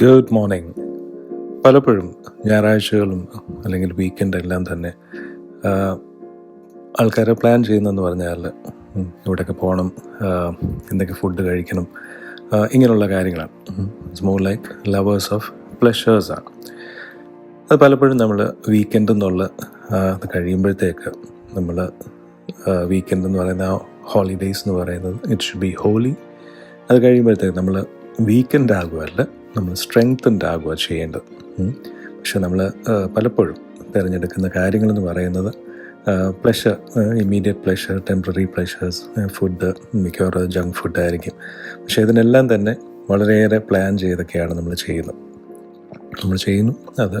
Good morning പലപ്പോഴും ഞായറാഴ്ചകളും അല്ലെങ്കിൽ weekend എല്ലാം തന്നെ ആൾക്കാരെ പ്ലാൻ ചെയ്യുന്നതെന്ന് പറഞ്ഞാൽ ഇവിടെയൊക്കെ പോകണം എന്തൊക്കെ ഫുഡ് കഴിക്കണം ഇങ്ങനെയുള്ള കാര്യങ്ങളാണ്. It's more like lovers of പ്ലഷേഴ്സാണ് അത് പലപ്പോഴും നമ്മൾ വീക്കെൻഡ് എന്നുള്ള അത് കഴിയുമ്പോഴത്തേക്ക് നമ്മൾ വീക്കെൻഡ് എന്ന് പറയുന്ന ഹോളിഡേയ്സ് എന്ന് പറയുന്നത് ഇറ്റ് ഷുഡ് ബി ഹോളി അത് കഴിയുമ്പോഴത്തേക്ക് നമ്മൾ വീക്കെൻഡ് ആകുമല്ല നമ്മൾ സ്ട്രെങ്തൻഡ് ആകുക ചെയ്യേണ്ടത്. പക്ഷെ നമ്മൾ പലപ്പോഴും തിരഞ്ഞെടുക്കുന്ന കാര്യങ്ങളെന്ന് പറയുന്നത് pleasure immediate pleasure temporary pleasures food മിക്കവാറും ജങ്ക് ഫുഡ് ആയിരിക്കും. പക്ഷെ ഇതിനെല്ലാം തന്നെ വളരെയേറെ പ്ലാൻ ചെയ്തൊക്കെയാണ് നമ്മൾ ചെയ്യുന്നത്. നമ്മൾ ചെയ്യുന്നു അത്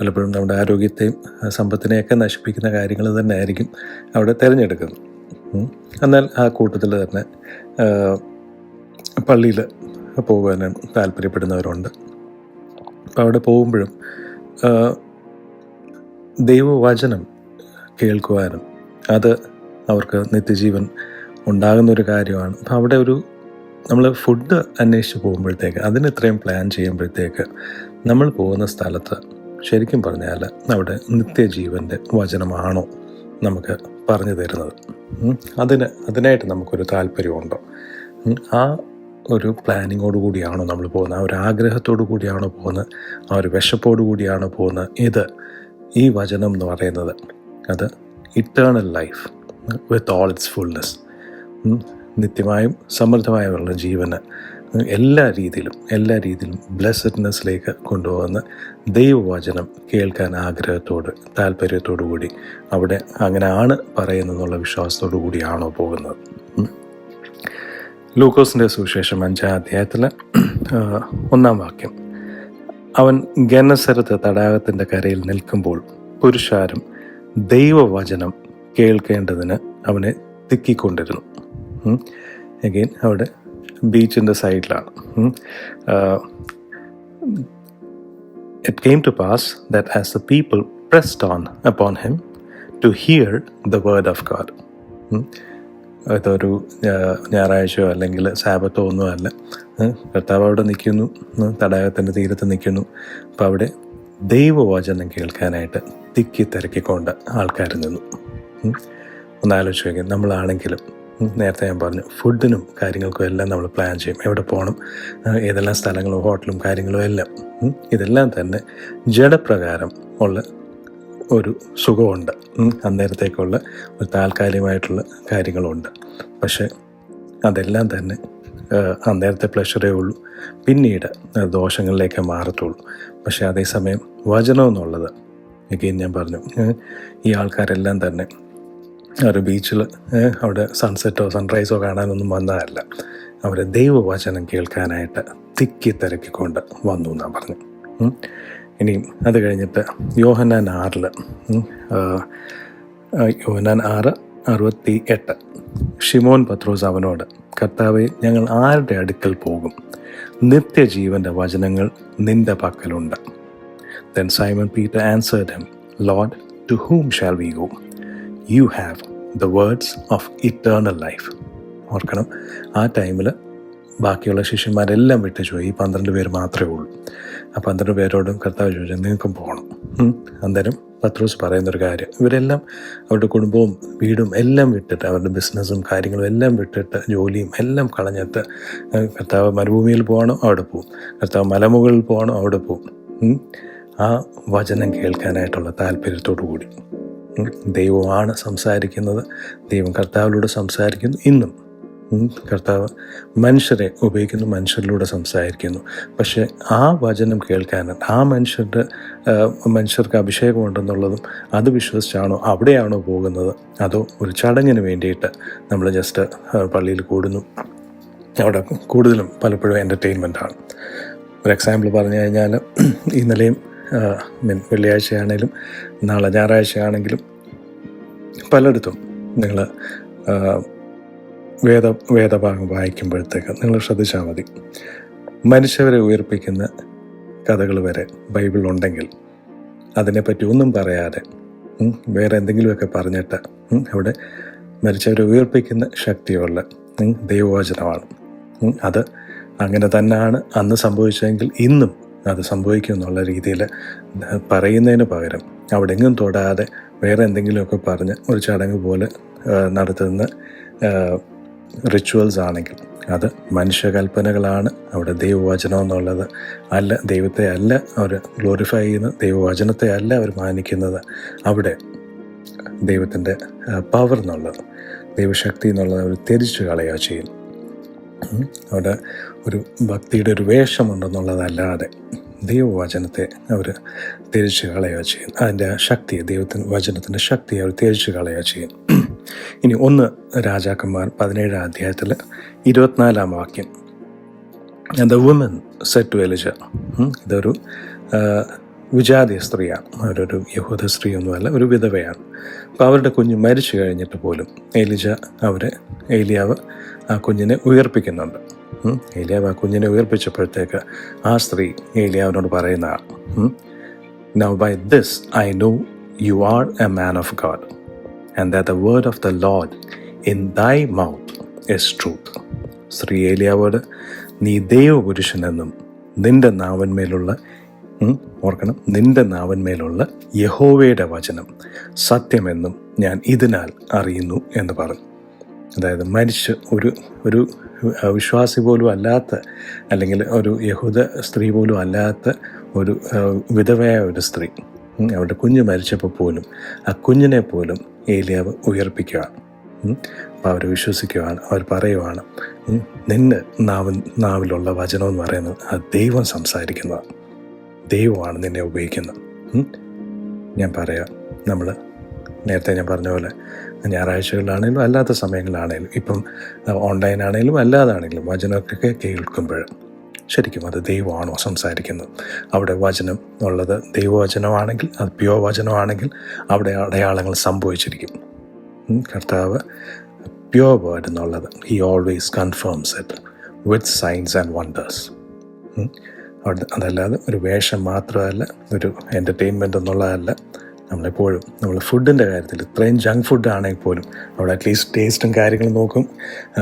പലപ്പോഴും നമ്മുടെ ആരോഗ്യത്തെയും സമ്പത്തിനെയൊക്കെ നശിപ്പിക്കുന്ന കാര്യങ്ങൾ തന്നെ ആയിരിക്കും അവിടെ തിരഞ്ഞെടുക്കുന്നത്. എന്നാൽ ആ കൂട്ടത്തിൽ തന്നെ പള്ളിയിൽ പോകാൻ താല്പര്യപ്പെടുന്നവരുണ്ട്. അപ്പോൾ അവിടെ പോകുമ്പോഴും ദൈവവചനം കേൾക്കുവാനും അത് അവർക്ക് നിത്യജീവൻ ഉണ്ടാകുന്ന ഒരു കാര്യമാണ്. അപ്പോൾ അവിടെ ഒരു നമ്മൾ ഫുഡ് അന്വേഷിച്ച് പോകുമ്പോഴത്തേക്ക് അതിന് ഇത്രയും പ്ലാൻ ചെയ്യുമ്പോഴത്തേക്ക് നമ്മൾ പോകുന്ന സ്ഥലത്ത് ശരിക്കും പറഞ്ഞാൽ അവിടെ നിത്യജീവന്റെ വചനമാണോ നമുക്ക് പറഞ്ഞു തരുന്നത്. അതിന് അതിനായിട്ട് നമുക്കൊരു താല്പര്യമുണ്ടോ. ആ ഒരു പ്ലാനിങ്ങോട് കൂടിയാണോ നമ്മൾ പോകുന്നത്? ആ ഒരു ആഗ്രഹത്തോടു കൂടിയാണോ പോകുന്നത്? ആ ഒരു വിശപ്പോടു കൂടിയാണോ പോകുന്നത്? ഇത് ഈ വചനം എന്ന് പറയുന്നത് അത് eternal life with all its fullness നിത്യമായും സമൃദ്ധമായുള്ള ജീവന് എല്ലാ രീതിയിലും എല്ലാ രീതിയിലും ബ്ലെസ്ഡ്നെസ്സിലേക്ക് കൊണ്ടുപോകുന്ന ദൈവവചനം കേൾക്കാൻ ആഗ്രഹത്തോട് താല്പര്യത്തോടു കൂടി അവിടെ അങ്ങനെയാണ് പറയുന്നതെന്നുള്ള വിശ്വാസത്തോടു കൂടിയാണോ പോകുന്നത്. ലൂക്കോസിന്റെ സുവിശേഷം അഞ്ചാം അധ്യായത്തിൽ ഒന്നാം വാക്യം. അവൻ ഗനസരത്ത് തടാകത്തിന്റെ കരയിൽ നിൽക്കുമ്പോൾ പുരുഷാരം ദൈവവചനം കേൾക്കേണ്ടതിന് അവനെ തിക്കിക്കൊണ്ടിരുന്നു. അഗെയിൻ അവിടെ ബീച്ചിന്റെ സൈഡിലാണ്. It came to pass that as the people pressed on upon him to hear the word of God അതൊരു ഞാ- ഞായറാഴ്ചയോ അല്ലെങ്കിൽ സാബത്തോ ഒന്നും അല്ല. കർത്താവ് അവിടെ നിൽക്കുന്നു. തടാകത്തിന്റെ തീരത്ത് നിൽക്കുന്നു. അപ്പോൾ അവിടെ ദൈവവചനം കേൾക്കാനായിട്ട് തിക്കി തിരക്കിക്കൊണ്ട് ആൾക്കാർ നിന്നു. ഉം. ഒന്ന് ആലോചിച്ച് നോക്കി നമ്മളാണെങ്കിലും നേരത്തെ ഞാൻ പറഞ്ഞു ഫുഡിനും കാര്യങ്ങൾക്കും എല്ലാം നമ്മൾ പ്ലാൻ ചെയ്യും. എവിടെ പോകണം ഏതെല്ലാം സ്ഥലങ്ങളും ഹോട്ടലും കാര്യങ്ങളും എല്ലാം. ഇതെല്ലാം തന്നെ ജഡപ്രകാരം ഉള്ള ഒരു സുഖമുണ്ട്. അന്നേരത്തേക്കുള്ള ഒരു താൽക്കാലികമായിട്ടുള്ള കാര്യങ്ങളുണ്ട്. പക്ഷേ അതെല്ലാം തന്നെ അന്നേരത്തെ പ്ലഷറേ ഉള്ളൂ. പിന്നീട് ദോഷങ്ങളിലേക്ക് മാറത്തുള്ളൂ. പക്ഷേ അതേസമയം വചനം എന്നുള്ളത് എനിക്ക് ഞാൻ പറഞ്ഞു ഈ ആൾക്കാരെല്ലാം തന്നെ ഒരു ബീച്ചിൽ അവിടെ സൺസെറ്റോ സൺറൈസോ കാണാനൊന്നും വന്നതല്ല. അവിടെ ദൈവവചനം കേൾക്കാനായിട്ട് തിക്കി തിരക്കിക്കൊണ്ട് വന്നു എന്നാണ് പറഞ്ഞു. ഇനിയും അത് കഴിഞ്ഞിട്ട് യോഹന്നാൻ ആറിൽ യോഹന്നാൻ ആറ് അറുപത്തി എട്ട് ഷിമോൻ പത്രോസ് അവനോട് കർത്താവെ ഞങ്ങൾ ആരുടെ അടുക്കൽ പോകും? നിത്യജീവന്റെ വചനങ്ങൾ നിന്റെ പക്കലുണ്ട്. Then Simon Peter answered him, Lord to whom shall we go you have the words of eternal life ഓർക്കണം ആ ടൈമിൽ ബാക്കിയുള്ള ശിഷ്യന്മാരെല്ലാം വിട്ടു പോയി ഈ പന്ത്രണ്ട് പേര് മാത്രമേ ഉള്ളൂ. ആ പന്ത്രണ്ട് പേരോടും കർത്താവ് ചോദിച്ചു നിങ്ങൾക്കും പോകണം. അന്നേരം പത്രോസ് പറയുന്നൊരു കാര്യം ഇവരെല്ലാം അവരുടെ കുടുംബവും വീടും എല്ലാം വിട്ടിട്ട് അവരുടെ ബിസിനസ്സും കാര്യങ്ങളും എല്ലാം വിട്ടിട്ട് ജോലിയും എല്ലാം കളഞ്ഞിട്ട് കർത്താവ് മരുഭൂമിയിൽ പോകണം? അവിടെ പോവും. കർത്താവ് മലമുകളിൽ പോകണം? അവിടെ പോവും. ആ വചനം കേൾക്കാനായിട്ടുള്ള താല്പര്യത്തോടു കൂടി. ദൈവമാണ് സംസാരിക്കുന്നത്. ദൈവം കർത്താവിലൂടെ സംസാരിക്കുന്നു ഇന്നും. കർത്താവ് മനുഷ്യരെ ഉപയോഗിക്കുന്നു മനുഷ്യരിലൂടെ സംസാരിക്കുന്നു. പക്ഷേ ആ വചനം കേൾക്കാൻ ആ മനുഷ്യരുടെ മനുഷ്യർക്ക് അഭിഷേകമുണ്ടെന്നുള്ളതും അത് വിശ്വസിച്ചാണോ അവിടെയാണോ പോകുന്നത്? അതോ ഒരു ചടങ്ങിന് വേണ്ടിയിട്ട് നമ്മൾ ജസ്റ്റ് പള്ളിയിൽ കൂടുന്നു. അവിടെ കൂടുതലും പലപ്പോഴും എന്റർടൈൻമെന്റാണ് ഒരു എക്സാമ്പിൾ പറഞ്ഞു കഴിഞ്ഞാൽ ഇന്നലെയും മീൻ വെള്ളിയാഴ്ചയാണേലും നാളെ ഞായറാഴ്ചയാണെങ്കിലും പലയിടത്തും നിങ്ങൾ വേദ വേദഭാഗം വായിക്കുമ്പോഴത്തേക്ക് നിങ്ങൾ ശ്രദ്ധിച്ചാൽ മതി. മനുഷ്യരെ ഉയർപ്പിക്കുന്ന കഥകൾ വരെ ബൈബിൾ ഉണ്ടെങ്കിൽ അതിനെപ്പറ്റി ഒന്നും പറയാതെ വേറെ എന്തെങ്കിലുമൊക്കെ പറഞ്ഞിട്ട് അവിടെ മരിച്ചവരെ ഉയർപ്പിക്കുന്ന ശക്തിയുള്ള ദൈവവചനമാണ്. അത് അങ്ങനെ തന്നെയാണ് അന്ന് സംഭവിച്ചതെങ്കിൽ ഇന്നും അത് സംഭവിക്കും എന്നുള്ള രീതിയിൽ പറയുന്നതിന് പകരം അവിടെ എങ്ങും തൊടാതെ വേറെ എന്തെങ്കിലുമൊക്കെ പറഞ്ഞ് ഒരു ചടങ്ങ് പോലെ നടത്തുന്ന റിച്വൽസ് ആണെങ്കിൽ അത് മനുഷ്യകൽപ്പനകളാണ്. അവിടെ ദൈവവചനം എന്നുള്ളത് അല്ല ദൈവത്തെ അല്ല അവർ ഗ്ലോറിഫൈ ചെയ്യുന്ന ദൈവവചനത്തെ അല്ല അവർ മാനിക്കുന്നത്. അവിടെ ദൈവത്തിന്റെ പവർ എന്നുള്ളത് ദൈവശക്തി എന്നുള്ളത് അവർ തിരിച്ചു കളയുക ചെയ്യും. അവിടെ ഒരു ഭക്തിയുടെ ഒരു വേഷമുണ്ടെന്നുള്ളതല്ലാതെ ദൈവവചനത്തെ അവർ തിരിച്ചു കളയുക ചെയ്യും. അതിന്റെ ശക്തി ദൈവത്തിന്റെ വചനത്തിന്റെ ശക്തി അവർ തിരിച്ചു കളയുക ചെയ്യും. ഇനി ഒന്ന് രാജാക്കന്മാർ പതിനേഴാം അധ്യായത്തിൽ ഇരുപത്തിനാലാം വാക്യം. The woman said to Elijah ഇതൊരു വിജാതി സ്ത്രീയാണ്. അവരൊരു യഹൂദ സ്ത്രീ ഒന്നുമല്ല ഒരു വിധവയാണ്. അപ്പോൾ അവരുടെ കുഞ്ഞ് മരിച്ചു കഴിഞ്ഞിട്ട് പോലും എലിജ അവരെ ഏലിയാവ് ആ കുഞ്ഞിനെ ഉയർപ്പിക്കുന്നുണ്ട്. ഏലിയാവ് ആ കുഞ്ഞിനെ ഉയർപ്പിച്ചപ്പോഴത്തേക്ക് ആ സ്ത്രീ ഏലിയാവിനോട് പറയുന്നതാണ് now by this I know you are a man of God and that the word of the Lord in thy mouth is truth. Shri ഏലിയാവോട് നീ ദൈവപുരുഷനെന്നും നിന്റെ നാവന്മേലുള്ള ഓർക്കണം നിന്റെ നാവന്മേലുള്ള യഹോവയുടെ വചനം സത്യമെന്നും ഞാൻ ഇതിനാൽ അറിയുന്നു എന്ന് പറഞ്ഞു അതായത് മരിച്ച് ഒരു ഒരു വിശ്വാസി പോലും അല്ലാത്ത അല്ലെങ്കിൽ ഒരു യഹൂദ സ്ത്രീ പോലും അല്ലാത്ത ഒരു വിധവയായ ഒരു സ്ത്രീ അവരുടെ കുഞ്ഞ് മരിച്ചപ്പോൾ പോലും ആ കുഞ്ഞിനെ പോലും ഏലിയാവ് ഉയർപ്പിക്കുകയാണ് അപ്പോൾ അവർ വിശ്വസിക്കുവാണ് അവർ പറയുവാണ് നിന്ന് നാവിൻ നാവിലുള്ള വചനം എന്ന് പറയുന്നത് ആ ദൈവം സംസാരിക്കുന്നതാണ് ദൈവമാണ് നിന്നെ ഉപയോഗിക്കുന്നത്. ഞാൻ പറയാം. നമ്മൾ നേരത്തെ ഞാൻ പറഞ്ഞ പോലെ ഞായറാഴ്ചകളിലാണെങ്കിലും അല്ലാത്ത സമയങ്ങളിലാണെങ്കിലും ഇപ്പം ഓൺലൈനാണെങ്കിലും അല്ലാതാണെങ്കിലും വചനമൊക്കെ കേൾക്കുമ്പോൾ ശരിക്കും അത് ദൈവമാണോ സംസാരിക്കുന്നത്? അവിടെ വചനം ഉള്ളത് ദൈവവചനമാണെങ്കിൽ അത് പ്യോ വചനമാണെങ്കിൽ അവിടെ അടയാളങ്ങൾ സംഭവിച്ചിരിക്കും. കർത്താവ് പ്യോ വേർഡ് എന്നുള്ളത് he always confirms it with science and wonders അവിടെ അതല്ലാതെ ഒരു വേഷം മാത്രമല്ല ഒരു എന്റർടൈൻമെന്റ് എന്നുള്ളതല്ല. നമ്മളെപ്പോഴും നമ്മൾ ഫുഡിന്റെ കാര്യത്തിൽ ഇത്രയും ജങ്ക് ഫുഡ് ആണെങ്കിൽ പോലും അവിടെ അറ്റ്ലീസ്റ്റ് ടേസ്റ്റും കാര്യങ്ങളും നോക്കും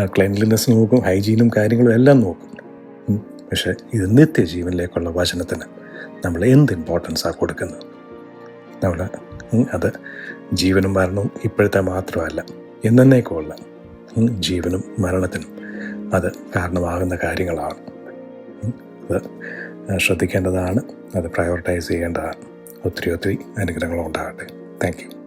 ക്ലെൻലിനെസ് നോക്കും ഹൈജീനും കാര്യങ്ങളും എല്ലാം നോക്കും. പക്ഷേ ഇത് നിത്യജീവനിലേക്കുള്ള വചനത്തിന് നമ്മൾ എന്ത് ഇമ്പോർട്ടൻസാണ് കൊടുക്കുന്നത്? നമ്മൾ അത് ജീവനും മരണവും ഇപ്പോഴത്തെ മാത്രമല്ല എന്നേക്കുമുള്ള ഉം, ജീവനും മരണത്തിനും അത് കാരണമാകുന്ന കാര്യങ്ങളാണ്. അത് ശ്രദ്ധിക്കേണ്ടതാണ് അത് പ്രയോറിറ്റൈസ് ചെയ്യേണ്ടതാണ്. ഒത്തിരി ഒത്തിരി അനുഗ്രഹങ്ങളുണ്ടാകട്ടെ. Thank you